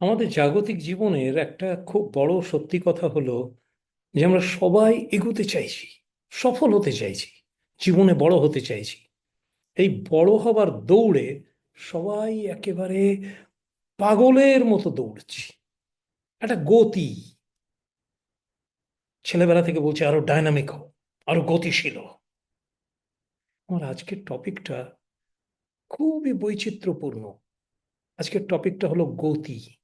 আমাদের জাগতিক জীবনের একটা খুব বড় সত্যি কথা হলো যে আমরা সবাই এগোতে চাইছি, সফল হতে চাইছি, জীবনে বড় হতে চাইছি। এই বড় হবার দৌড়ে সবাই একেবারে পাগলের মতো দৌড়ছি। একটা গতি। ছেলেবেলা থেকে বলছে, আরও ডাইনামিক হও, আরও গতিশীল আমার আজকের টপিকটা খুবই বৈচিত্র্যপূর্ণ। আজকের টপিকটা হলো গতি।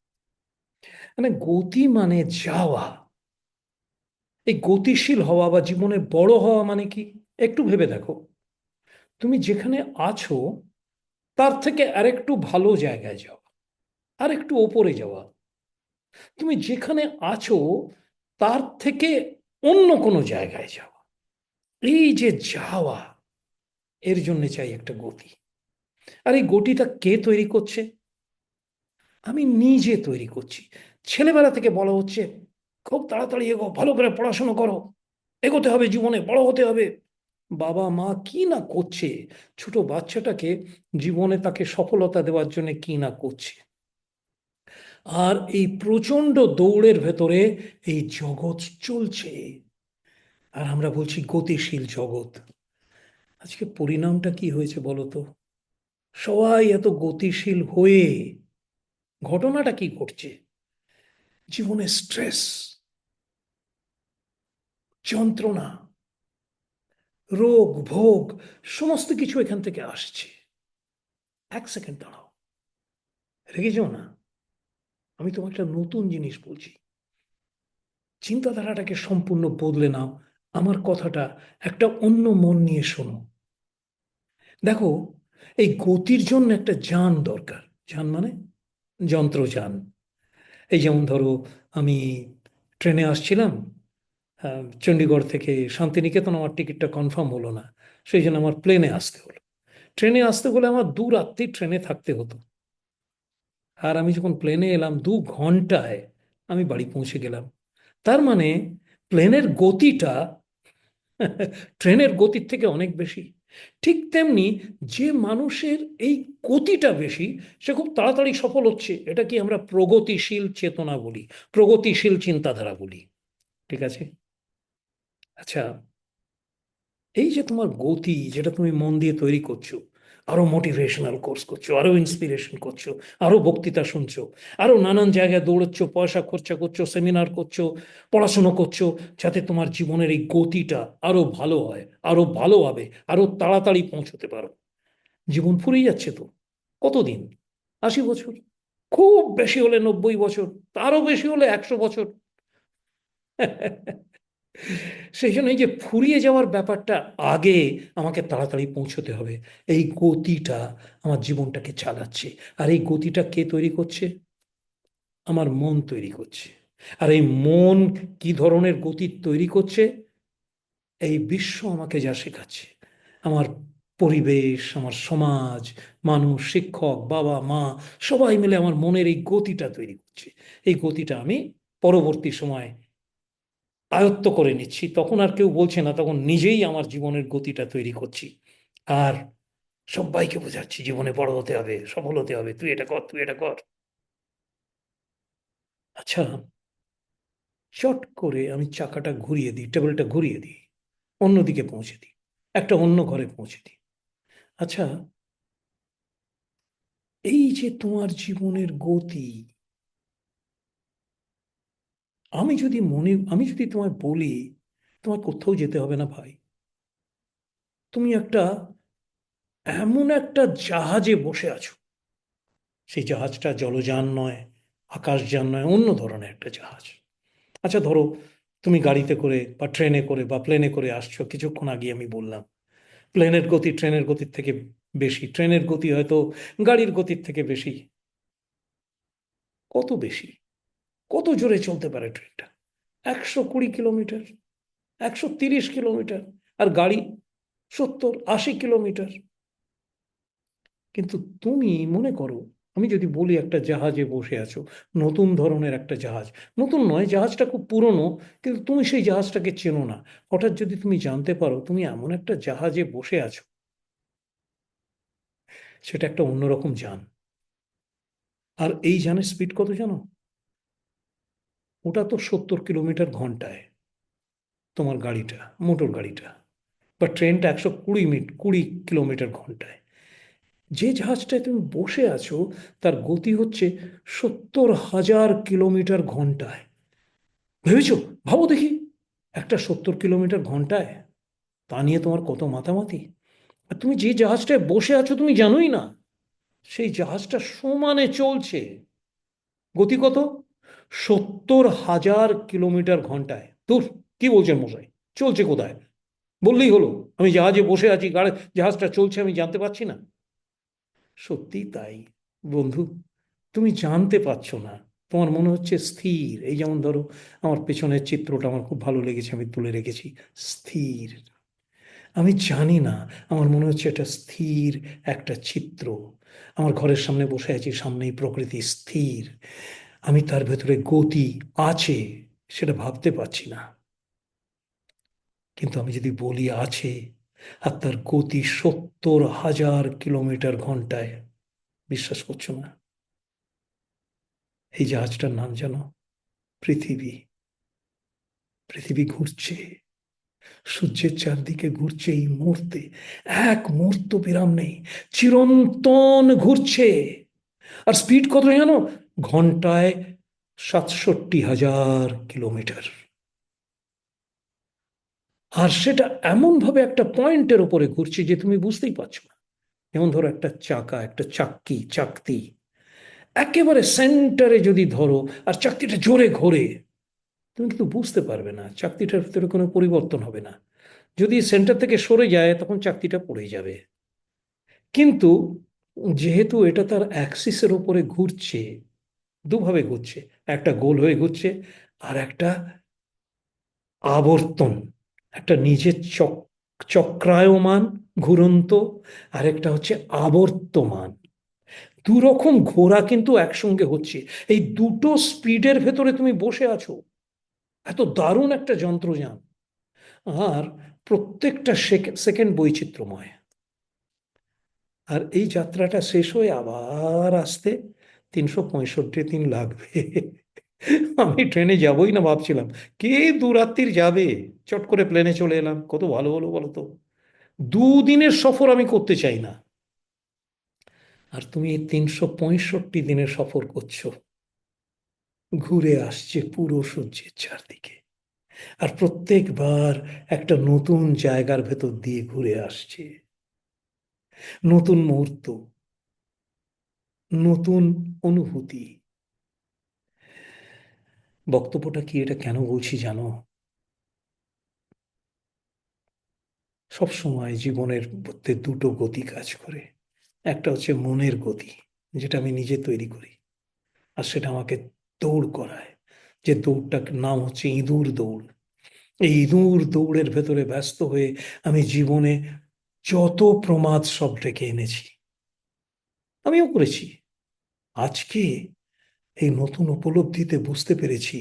মানে গতি মানে যাওয়া। এই গতিশীল হওয়া বা জীবনে বড় হওয়া মানে কি? একটু ভেবে দেখো। তুমি যেখানে আছো, তার থেকে আরেকটু ভালো জায়গায় যাওয়া আর একটু ওপরে যাওয়া। তুমি যেখানে আছো, তার থেকে অন্য কোনো জায়গায় যাওয়া এই যে যাওয়া, এর জন্য চাই একটা গতি। আর এই গতিটা কে তৈরি করছে? আমি নিজে তৈরি করছি। ছেলেবেলা থেকে বলা হচ্ছে, খুব তাড়াতাড়ি এগো, ভালো করে পড়াশোনা করো, এগোতে হবে জীবনে, বড় হতে হবে। বাবা মা কি না করছে? ছোট বাচ্চাটাকে জীবনে তাকে সফলতা দেওয়ার জন্য কি না করছে? আর এই প্রচণ্ড দৌড়ের ভেতরে এই জগৎ চলছে। আর আমরা বলছি গতিশীল জগৎ। আজকে পরিণামটা কি হয়েছে বলো তো? সবাই এত গতিশীল হয়ে ঘটনাটা কি ঘটছে? জীবনে স্ট্রেস যন্ত্রণা রোগ ভোগ সমস্ত কিছু এখান থেকে আসছে। এক সেকেন্ড দাঁড়াও। রেগে যাও না। আমি তোমাকে একটা নতুন জিনিস বলছি। চিন্তাধারাটাকে সম্পূর্ণ বদলে নাও। আমার কথাটা একটা অন্য মন নিয়ে শোনো। দেখো, এই গতির জন্য একটা যান দরকার। যান মানে যন্ত্রযান। এই যেমন ধরো আমি ট্রেনে আসছিলাম চণ্ডীগড় থেকে শান্তিনিকেতন, আমার টিকিটটা কনফার্ম হলো না। সেই জন্য আমার প্লেনে আসতে হলো। ট্রেনে আসতে হলে আমার দু রাত্রি ট্রেনে থাকতে হতো। আর আমি যখন প্লেনে এলাম দু ঘন্টায়, আমি বাড়ি পৌঁছে গেলাম। তার মানে প্লেনের গতিটা, ট্রেনের গতির থেকে অনেক বেশি। ঠিক তেমনি যে মানুষের এই গতিটা বেশি, সে খুব তাড়াতাড়ি সফল হচ্ছে। এটা কি আমরা প্রগতিশীল চেতনা বলি? প্রগতিশীল চিন্তাধারা বলি। ঠিক আছে? আচ্ছা এই যে তোমার গতি, যেটা তুমি মন দিয়ে তৈরি করছ আরও মোটিভেশনাল কোর্স করছ, আরও ইন্সপিরেশন করছ, আরও বক্তৃতা শুনছো, আরও নানান জায়গায় দৌড়চ্ছ, পয়সা খরচা করছ সেমিনার করছ, পড়াশুনো করছ, যাতে তোমার জীবনের এই গতিটা আরও ভালো হয়, আরও ভালো হবে, আরও তাড়াতাড়ি পৌঁছতে পারো। জীবন ফুরিয়ে যাচ্ছে তো, কতদিন? আশি বছর? খুব বেশি হলে নব্বই বছর, তারও বেশি হলে একশো বছর। সেই জন্য এই যে ফুরিয়ে যাওয়ার ব্যাপারটা আগে আমাকে তাড়াতাড়ি পৌঁছতে হবে। এই গতিটা আমার জীবনটাকে চালাচ্ছে। আর এই গতিটা কে তৈরি করছে? আমার মন তৈরি করছে। আর এই মন কি ধরনের গতি তৈরি করছে? এই বিশ্ব আমাকে যা শেখাচ্ছে। আমার পরিবেশ, আমার সমাজ, মানুষ, শিক্ষক, বাবা, মা, সবাই মিলে আমার মনের এই গতিটা তৈরি করছে। এই গতিটা আমি পরবর্তী সময় আয়ত্ত করে নিচ্ছি। তখন আর কেউ বলছে না, তখন নিজেই আমার জীবনের গতিটা তৈরি করছি। আর সবাইকে বোঝাচ্ছি, জীবনে বড় হতে হবে, সফল হতে হবে, তুই এটা কর, তুই এটা কর। আচ্ছা চট করে আমি চাকাটা ঘুরিয়ে দিই, টেবিলটা ঘুরিয়ে দিই, অন্যদিকে পৌঁছে দিই, একটা অন্য ঘরে পৌঁছে দিই। আচ্ছা এই যে তোমার জীবনের গতি আমি যদি মনে, আমি যদি তোমায় বলি তোমার কোথাও যেতে হবে না ভাই। তুমি একটা এমন একটা জাহাজে বসে আছো। সেই জাহাজটা জলযান নয়, আকাশযান নয়, অন্য ধরনের একটা জাহাজ। আচ্ছা ধরো, তুমি গাড়িতে করে বা ট্রেনে করে বা প্লেনে করে আসছো, কিছুক্ষণ আগে আমি বললাম। প্লেনের গতি ট্রেনের গতির থেকে বেশি, ট্রেনের গতি হয়তো গাড়ির গতির থেকে বেশি। কত বেশি? কত জোরে চলতে পারে ট্রেনটা? একশো কুড়ি কিলোমিটার, একশো তিরিশ কিলোমিটার, আর গাড়ি সত্তর আশি কিলোমিটার। কিন্তু তুমি মনে করো, আমি যদি বলি একটা জাহাজে বসে আছো, নতুন ধরনের একটা জাহাজ। নতুন নয়, জাহাজটা খুব পুরনো, কিন্তু তুমি সেই জাহাজটাকে চেনো না। হঠাৎ যদি তুমি জানতে পারো, তুমি এমন একটা জাহাজে বসে আছো, সেটা একটা অন্যরকম যান। আর এই যানের স্পিড কত জানো? ওটা তো সত্তর কিলোমিটার ঘন্টায় তোমার গাড়িটা, মোটর গাড়িটা, বা ট্রেনটা একশো কুড়ি মিনিট কুড়ি কিলোমিটার ঘন্টায়। যে জাহাজটায় তুমি বসে আছো, তার গতি হচ্ছে সত্তর হাজার কিলোমিটার ঘন্টায়। ভেবেছো? ভাবো দেখি, একটা সত্তর কিলোমিটার ঘন্টায়? তা নিয়ে তোমার কত মাতামাতি? আর তুমি যে জাহাজটায় বসে আছো, তুমি জানোই না, সেই জাহাজটা সমানে চলছে। গতি কত? সত্তর হাজার কিলোমিটার ঘন্টায়। দূর কি বলছেন মশাই? চলছে কোথায়? বললেই হলো, আমি জাহাজে বসে আছি, গাড়ি, জাহাজটা চলছে, আমি জানতে পারছি না। সত্যি তাই, বন্ধু, তুমি জানতে পারছ না। তোমার মনে হচ্ছে স্থির। এই যেমন ধরো, আমার পেছনের চিত্রটা আমার খুব ভালো লেগেছে, আমি তুলে রেখেছি। স্থির। আমি জানি না, আমার মনে হচ্ছে এটা স্থির একটা চিত্র। আমার ঘরের সামনে বসে আছি, সামনেই প্রকৃতি, স্থির। আমি তার ভেতরে গতি আছে সেটা ভাবতে পারছি না। কিন্তু আমি যদি বলি আছে, আর তার গতি সত্তর হাজার কিলোমিটার ঘন্টায়, বিশ্বাস করছ না? এই জাহাজটার নাম জানো পৃথিবী। পৃথিবী ঘুরছে, সূর্যের চারদিকে ঘুরছে এই মুহূর্তে। এক মুহূর্ত বিরাম নেই, চিরন্তন ঘুরছে। আর স্পিড কত জানো? ঘন্টায় সাতষট্টি হাজার কিলোমিটার। আর সেটা এমনভাবে একটা পয়েন্টের উপরে ঘুরছে যে তুমি বুঝতেই পারছ না। যেমন ধরো একটা চাকা, একটা চাক্কি, চাকতি। একেবারে সেন্টারে যদি ধরো, আর চাকতিটা জোরে ঘোরে, তুমি কিন্তু বুঝতে পারবে না, চাকতিটার ভিতরে কোনো পরিবর্তন হবে না। যদি সেন্টার থেকে সরে যায়, তখন চাকতিটা পড়ে যাবে। কিন্তু যেহেতু এটা তার অ্যাক্সিসের ওপরে ঘুরছে দুভাবে ঘুরছে, একটা গোল হয়ে ঘুরছে আর একটা আবর্তন, একটা নিজের চক, চক্রায়মান ঘুরন্ত আর একটা হচ্ছে আবর্তমান। দু রকম ঘোরা কিন্তু একসঙ্গে হচ্ছে। এই দুটো স্পিডের ভেতরে তুমি বসে আছো। এত দারুণ একটা যন্ত্রযান। আর প্রত্যেকটা সেকেন্ড বৈচিত্র্যময়। আর এই যাত্রাটা শেষ হয়ে আবার আসতে তিনশো পঁয়ষট্টি দিন লাগবে। আমি ট্রেনে যাবই না ভাবছিলাম। কে দুরাত্রির যাবে? চট করে প্লেনে চলে এলাম। কত ভালো হলো বলো তো। দুদিনের সফর আমি করতে চাই না। আর তুমি এই তিনশো পঁয়ষট্টি দিনের সফর করছ। ঘুরে আসছে পুরো সূর্যের চারদিকে। আর প্রত্যেকবার একটা নতুন জায়গার ভেতর দিয়ে ঘুরে আসছে। নতুন মুহূর্ত। নতুন অনুভূতি। বক্তব্যটা কি, এটা কেন বলছি জানো? সব সময় জীবনের মধ্যে দুটো গতি কাজ করে। একটা হচ্ছে মনের গতি, যেটা আমি নিজে তৈরি করি। আর সেটা আমাকে দৌড় করায়। যে দৌড়টার নাম হচ্ছে ইঁদুর দৌড়। এই ইঁদুর দৌড়ের ভেতরে ব্যস্ত হয়ে আমি জীবনে যত প্রমাদ সব ডেকে এনেছি। আমিও করেছি। আজকে এই নতুন উপলব্ধিতে বুঝতে পেরেছি,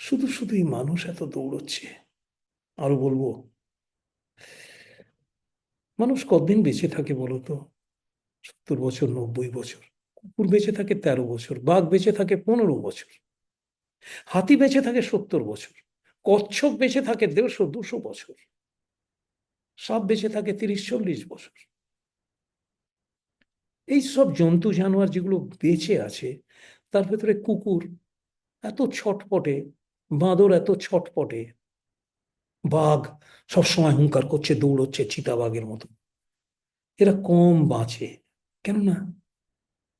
শুধু শুধুই মানুষ এত দৌড়চ্ছে। আরও বলব, মানুষ কতদিন বেঁচে থাকে বলতো সত্তর বছর, নব্বই বছর, কুকুর বেঁচে থাকে তেরো বছর, বাঘ বেঁচে থাকে পনেরো বছর, হাতি বেঁচে থাকে সত্তর বছর, কচ্ছপ বেঁচে থাকে দেড়শো, দুশো বছর, সাপ বেঁচে থাকে তিরিশ, চল্লিশ বছর। এই সব জন্তু, জানোয়ার যেগুলো বেঁচে আছে, তার ভেতরে কুকুর এত ছটপটে, বাঁদর এত ছটপটে, বাঘ সবসময় হুঙ্কার করছে, দৌড়চ্ছে চিতাবাঘের মতো। এরা কম বাঁচে, কেননা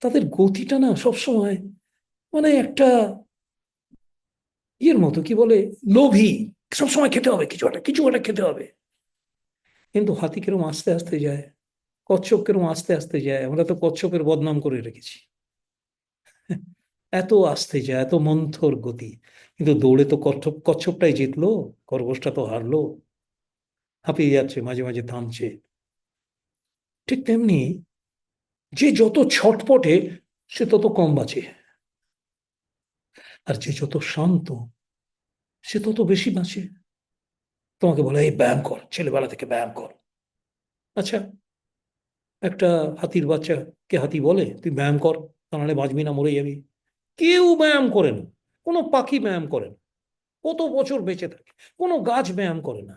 তাদের গতিটা না সবসময় মানে একটা ইয়ের মতো, কি বলে, লোভী। সবসময় খেতে হবে, কিছু একটা কিছু একটা খেতে হবে। কিন্তু হাতি কিরম আস্তে আস্তে যায় কচ্ছপ কিরম আস্তে আস্তে যায়। আমরা তো কচ্ছপের বদনাম করে রেখেছি। এত আস্তে যায়, এত মন্থর গতি। কিন্তু দৌড়ে তো কচ্ছপ, কচ্ছপটাই জিতলো, খরগোশটা তো হারলো। হাঁপিয়ে যাচ্ছে, মাঝে মাঝে থামছে। ঠিক তেমনি যে যত ছটপটে, সে তত কম বাঁচে। আর যে যত শান্ত, সে তত বেশি বাঁচে। তোমাকে বলে, এই ব্যায়াম কর, ছেলেবেলা থেকে ব্যায়াম কর। আচ্ছা একটা হাতির বাচ্চাকে হাতি বলে, তুই ব্যায়াম কর, তা নাহলে বাঁচবি না, মরে যাবি। কেউ ব্যায়াম করে না, কোনো পাখি ব্যায়াম করে না, কত বছর বেঁচে থাকে, কোনো গাছ ব্যায়াম করে না,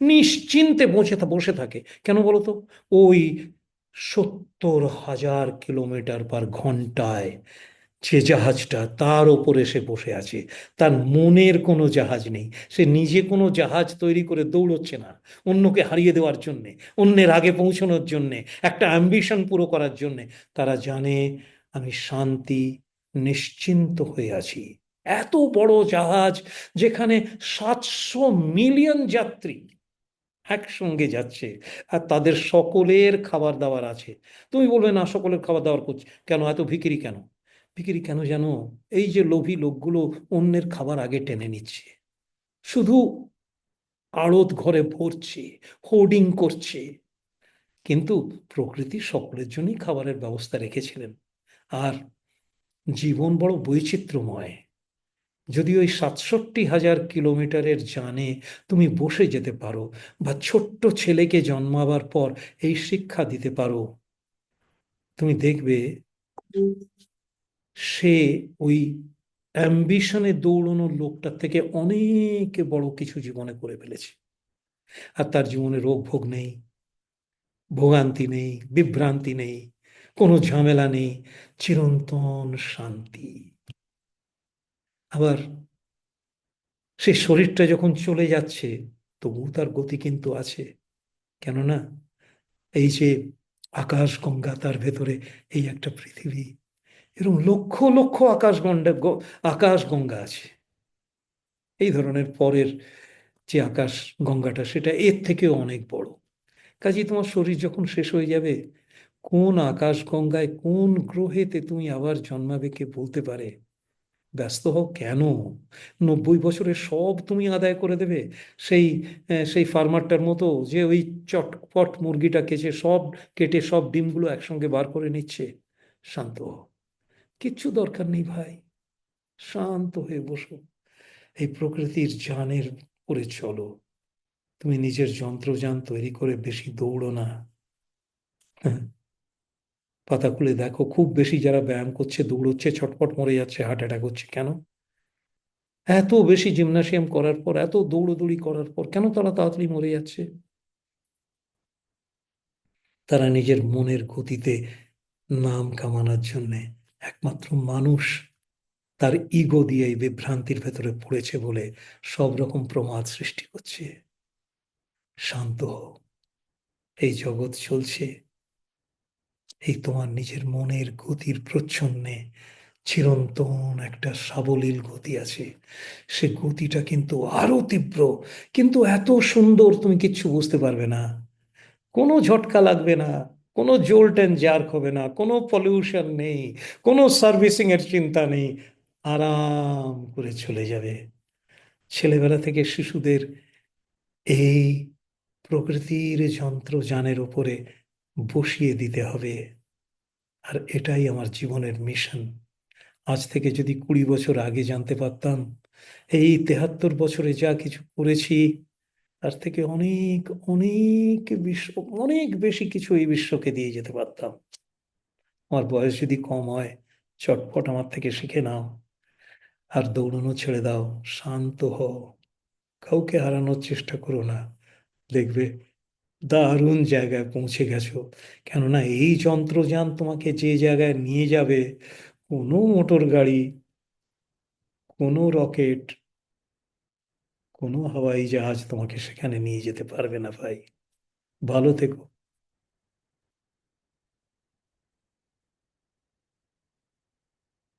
নিশ্চিন্তে বসে বসে থাকে। কেন বলতো? ওই সত্তর হাজার কিলোমিটার পার ঘন্টায় যে জাহাজটা তার ওপরে সে বসে আছে। তার মনের কোনো জাহাজ নেই। সে নিজে কোনো জাহাজ তৈরি করে দৌড়চ্ছে না অন্যকে হারিয়ে দেওয়ার জন্যে, অন্যের আগে পৌঁছানোর জন্যে, একটা অ্যাম্বিশন পুরো করার জন্যে। তারা জানে, আমি শান্তি নিশ্চিন্ত হয়ে আছি। এত বড় জাহাজ যেখানে সাতশো মিলিয়ন যাত্রী একসঙ্গে যাচ্ছে আর তাদের সকলের খাবার দাবার আছে। তুমি বলবে, না, সকলের খাবার দাবার করছে। কেন? এত ভিকিরি কেন? ভিকিরি কেন জানো এই যে লোভী লোকগুলো অন্যের খাবার আগে টেনে নিচ্ছে? শুধু আড়ত ঘরে ভরছে হোর্ডিং করছে। কিন্তু প্রকৃতি সকলের জন্যই খাবারের ব্যবস্থা রেখেছিলেন। আর জীবন বড় বৈচিত্র্যময়। যদি ওই সাতষট্টি হাজার কিলোমিটারের জানে তুমি বসে যেতে পারো বা ছোট্ট ছেলেকে জন্মাবার পর এই শিক্ষা দিতে পারো, তুমি দেখবে সে ওই অ্যাম্বিশনে দৌড়ানোর লোকটার থেকে অনেক বড় কিছু জীবনে করে ফেলেছে। আর তার জীবনে রোগ ভোগ নেই, ভোগান্তি নেই, বিভ্রান্তি নেই, কোনো ঝামেলা নেই, চিরন্তন শান্তি। আবার সে শরীরটা যখন চলে যাচ্ছে, তবু তার গতি কিন্তু আছে। কেননা এই যে আকাশ গঙ্গা তার ভেতরে, এই একটা পৃথিবী। এরকম লক্ষ লক্ষ আকাশ গঙ্গা আকাশ গঙ্গা আছে। এই ধরনের পরের যে আকাশ গঙ্গাটা, সেটা এর থেকেও অনেক বড়। কাজে তোমার শরীর যখন শেষ হয়ে যাবে, কোন আকাশ গঙ্গায় কোন গ্রহেতে তুমি আবার জন্মাবে কে বলতে পারে? ব্যস্ত হও কেন? নব্বই বছরে সব তুমি আদায় করে দেবে। সেই সেই ফার্মারটার মতো যে ওই চটপট মুরগিটা কেচে সব কেটে সব ডিমগুলো একসঙ্গে বার করে নিচ্ছে, শান্ত হও। কিচ্ছু দরকার নেই ভাই। শান্ত হয়ে বসো। এই প্রকৃতির জানের করে চলো। তুমি নিজের যন্ত্রযান তৈরি করে বেশি দৌড়ো না। পাতা খুলে দেখো, খুব বেশি যারা ব্যায়াম করছে, দৌড়চ্ছে, ছটপট মরে যাচ্ছে, হার্ট অ্যাটাক হচ্ছে কেন? এত বেশি জিমনাসিয়াম করার পর, এত দৌড়োদৌড়ি করার পর কেন তারা তাড়াতাড়ি মরে যাচ্ছে? তারা নিজের মনের গতিতে নাম কামানোর জন্যে একমাত্র মানুষ তার ইগো দিয়ে এই বিভ্রান্তির ভেতরে পড়েছে বলে সব রকম প্রমাদ সৃষ্টি করছে। শান্ত হও। এই জগৎ চলছে। এই তোমার নিজের মনের গতির প্রচ্ছন্নে চিরন্তন একটা সাবলীল গতি আছে। সে গতিটা কিন্তু আরও তীব্র, কিন্তু এত সুন্দর তুমি কিচ্ছু বুঝতে পারবে না। কোনো ঝটকা লাগবে না। কোনো জোল্ট অ্যান্ড জার্ক হবে না, কোনো পলিউশন নেই, কোনো সার্ভিসিং এর চিন্তা নেই, আরাম করে চলে যাবে। ছেলেবেলা থেকে শিশুদের এই প্রকৃতির যন্ত্রযানের ওপরে বসিয়ে দিতে হবে। আর এটাই আমার জীবনের মিশন আজ থেকে যদি কুড়ি বছর আগে জানতে পারতাম, এই তেহাত্তর বছরে যা কিছু করেছি তার থেকে অনেক অনেক বিশ্ব, অনেক বেশি কিছু এই বিশ্বকে দিয়ে যেতে পারতাম। আমার বয়স যদি কম হয়, চটপট আমার থেকে শিখে নাও। আর দৌড়ানো ছেড়ে দাও, শান্ত হও। কাউকে হারানোর চেষ্টা করো না। দেখবে দারুণ জায়গায় পৌঁছে গেছো। কেননা এই যন্ত্রযান তোমাকে যে জায়গায় নিয়ে যাবে, কোনো মোটর গাড়ি, কোনো রকেট কোনো হাওয়াই জাহাজ তোমাকে সেখানে নিয়ে যেতে পারবে না ভাই। ভালো থেকো।